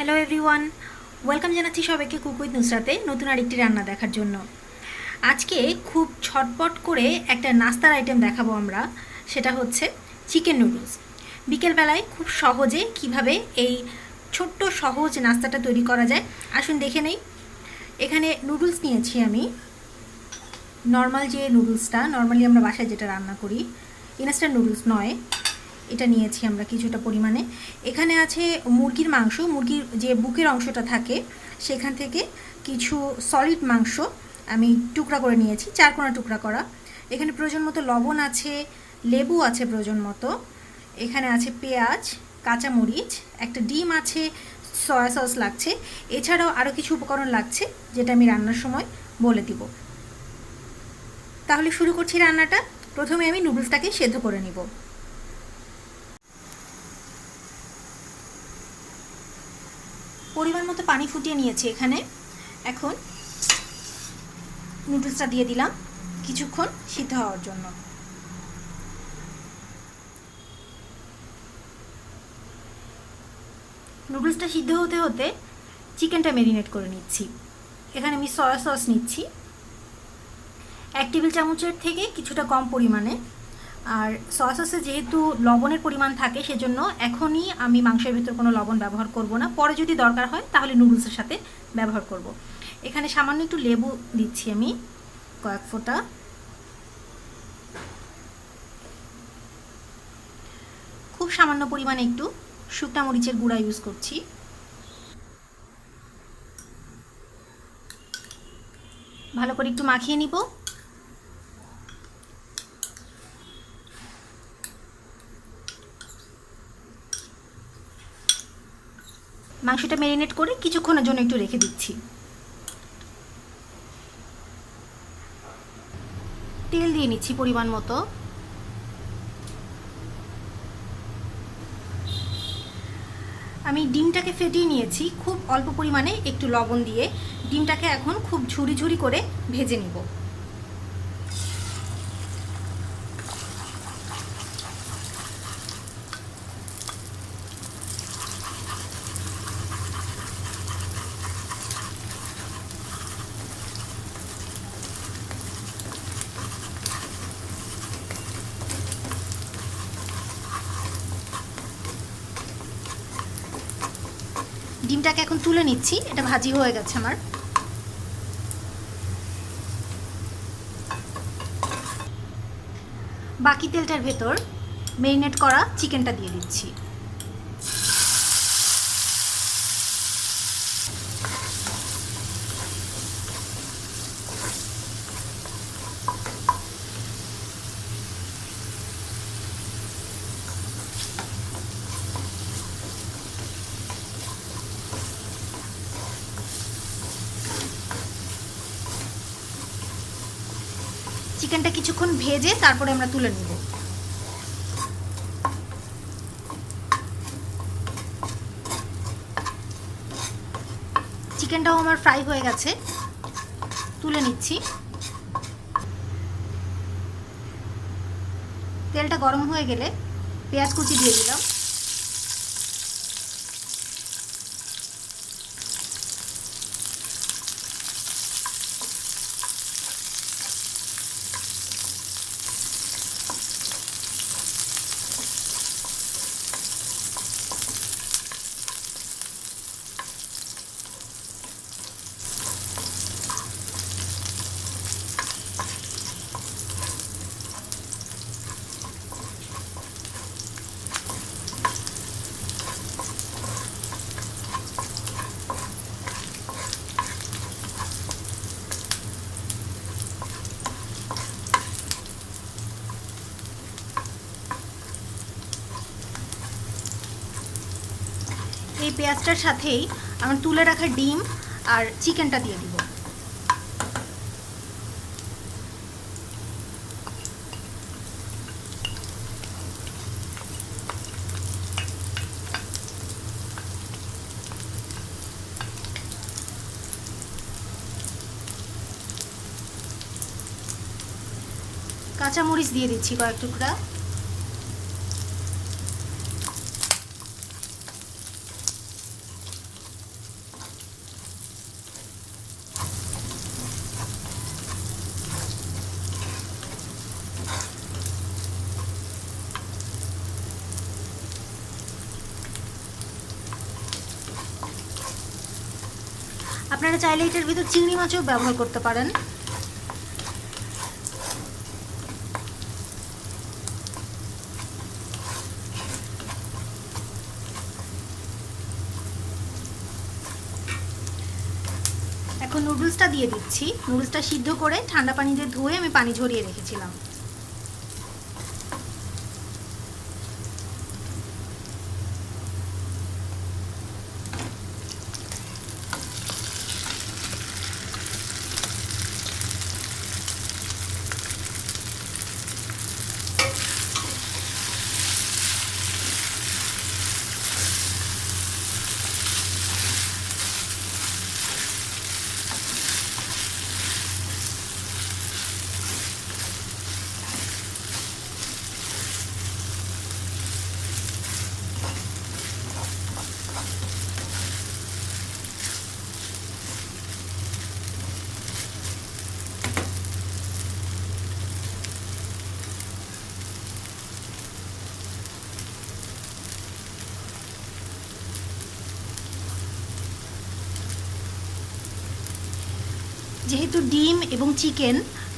Hello everyone welcome জানাচ্ছি সবাইকে cook with নুসরাতে নতুন আরেকটি রান্না দেখার জন্য। আজকে খুব ছটপট করে একটা নাস্তার আইটেম দেখাবো আমরা, সেটা হচ্ছে চিকেন নুডলস বিকেলবেলায় খুব সহজে কীভাবে এই ছোট্ট সহজ নাস্তাটা তৈরি করা যায়, আসুন দেখে নেই। এখানে নুডলস নিয়েছি আমি। নর্মাল যে নুডলসটা নর্মালি আমরা বাসায় যেটা রান্না করি ইনস্ট্যান্ট নুডলস নয়। এটা নিয়েছি আমরা কিছুটা পরিমাণে। এখানে আছে মুরগির মাংস, মুরগির যে বুকের অংশটা থাকে, সেখান থেকে কিছু সলিড মাংস আমি টুকরা করে নিয়েছি, চার কোনা টুকরা করা। এখানে প্রয়োজন মতো লবণ আছে, লেবু আছে প্রয়োজন মতো। এখানে আছে পেঁয়াজ, কাঁচামরিচ, একটা ডিম আছে, সয়া সস লাগছে। এছাড়াও আরও কিছু উপকরণ লাগছে, যেটা আমি রান্নার সময় বলে দিব। তাহলে শুরু করছি রান্নাটা। প্রথমে আমি নুডলসটাকে সেদ্ধ করে নিব। পরিমাণ মতো পানি ফুটিয়ে নিয়েছি এখানে। এখন নুডলসটা দিয়ে দিলাম কিছুক্ষণ সিদ্ধ হওয়ার জন্য। নুডলসটা সিদ্ধ হতে হতে চিকেনটা ম্যারিনেট করে নিচ্ছি। এখানে আমি সয়া সস নিচ্ছি। এক টেবিল চামচের থেকে কিছুটা কম পরিমাণে আর সয়া সসে যেহেতু লবণের পরিমাণ থাকে, সেজন্য এখনই আমি মাংসের ভিতর কোনো লবণ ব্যবহার করব না। পরে যদি দরকার হয়, তাহলে নুডলসের সাথে ব্যবহার করব। এখানে সামান্য একটু লেবু দিচ্ছি আমি, কয়েক ফোঁটা। খুব সামান্য পরিমাণে একটু শুকনা মরিচের গুঁড়া ইউজ করছি। ভালো করে একটু মাখিয়ে নিব। মাংসটা ম্যারিনেট করে কিছুক্ষণের জন্য একটু রেখে দিচ্ছি। তেল দিয়ে নিচ্ছি পরিমাণ মতো। আমি ডিমটাকে ফেটিয়ে নিয়েছি, খুব অল্প পরিমাণে একটু লবণ দিয়ে। ডিমটাকে এখন খুব ঝুরি ঝুরি করে ভেজে নিব। ডিমটাকে এখন তুলে নিচ্ছি। এটা ভাজি হয়ে গেছে আমার। বাকি তেলটার ভেতর মেরিনেট করা চিকেনটা দিয়ে দিচ্ছি। চিকেনটা কিছুক্ষণ ভেজে তারপরে আমরা তুলে নেব। চিকেনটাও আমার ফ্রাই হয়ে গেছে। তুলে নিচ্ছি। তেলটা গরম হয়ে গেলে পেঁয়াজ কুচি দিয়ে দিলাম এই পেঁয়াজটার সাথেই আমার তুলে রাখা ডিম আর চিকেনটা দিয়ে দিব। কাঁচামরিচ দিয়ে দিচ্ছি কয়েক টুকরা। আপনারা চাইলে এটার ভিতর চিংড়ি মাছও ব্যবহার করতে পারেন। এখন নুডলসটা দিয়ে দিচ্ছি। নুডলসটা সিদ্ধ করে ঠান্ডা পানি দিয়ে ধুয়ে আমি পানি ঝরিয়ে রেখেছিলাম। যেহেতু ডিম এবং চিকেন,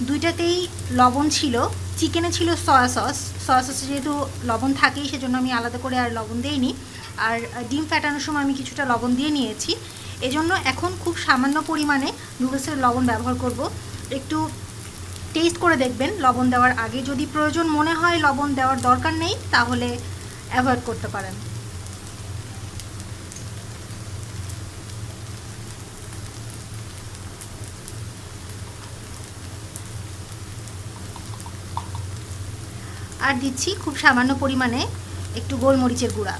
দুইটাতেই লবণ ছিল। চিকেনে ছিল সয়া সস সয়া সসে যেহেতু লবণ থাকেই, সেজন্য আমি আলাদা করে আর লবণ দিইনি। আর ডিম ফ্যাটানোর সময় আমি কিছুটা লবণ দিয়ে নিয়েছি। এজন্য এখন খুব সামান্য পরিমাণে নুডলসের লবণ ব্যবহার করব। একটু টেস্ট করে দেখবেন। লবণ দেওয়ার আগে যদি প্রয়োজন মনে হয় লবণ দেওয়ার দরকার নেই, তাহলে অ্যাভয়েড করতে পারেন। আর দিচ্ছি খুব সামান্য পরিমাণে একটু গোলমরিচের গুঁড়া।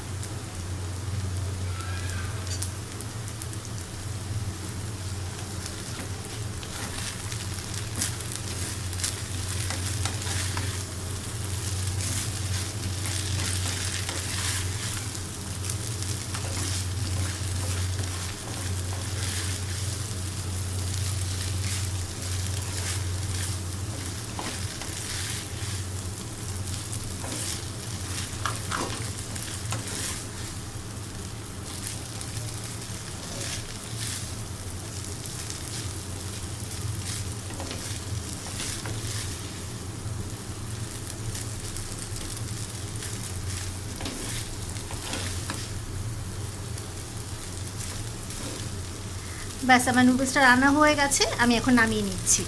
ব্যাস, আমার নুডলসটা রান্না হয়ে গেছে, আমি এখন নামিয়ে নিচ্ছি।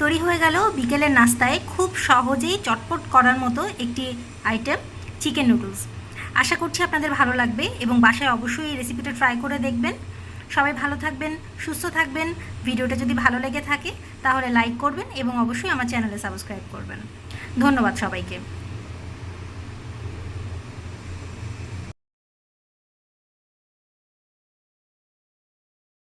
তৈরি হয়ে গেল বিকেলের নাস্তায় খুব সহজেই চটপট করার মতো একটি আইটেম চিকেন নুডলস আশা করছি আপনাদের ভালো লাগবে এবং বাসায় অবশ্যই এই রেসিপিটা ট্রাই করে দেখবেন। সবাই ভালো থাকবেন, সুস্থ থাকবেন। ভিডিওটা যদি ভালো লেগে থাকে, তাহলে লাইক করবেন এবং অবশ্যই আমার চ্যানেলে সাবস্ক্রাইব করবেন। ধন্যবাদ সবাইকে।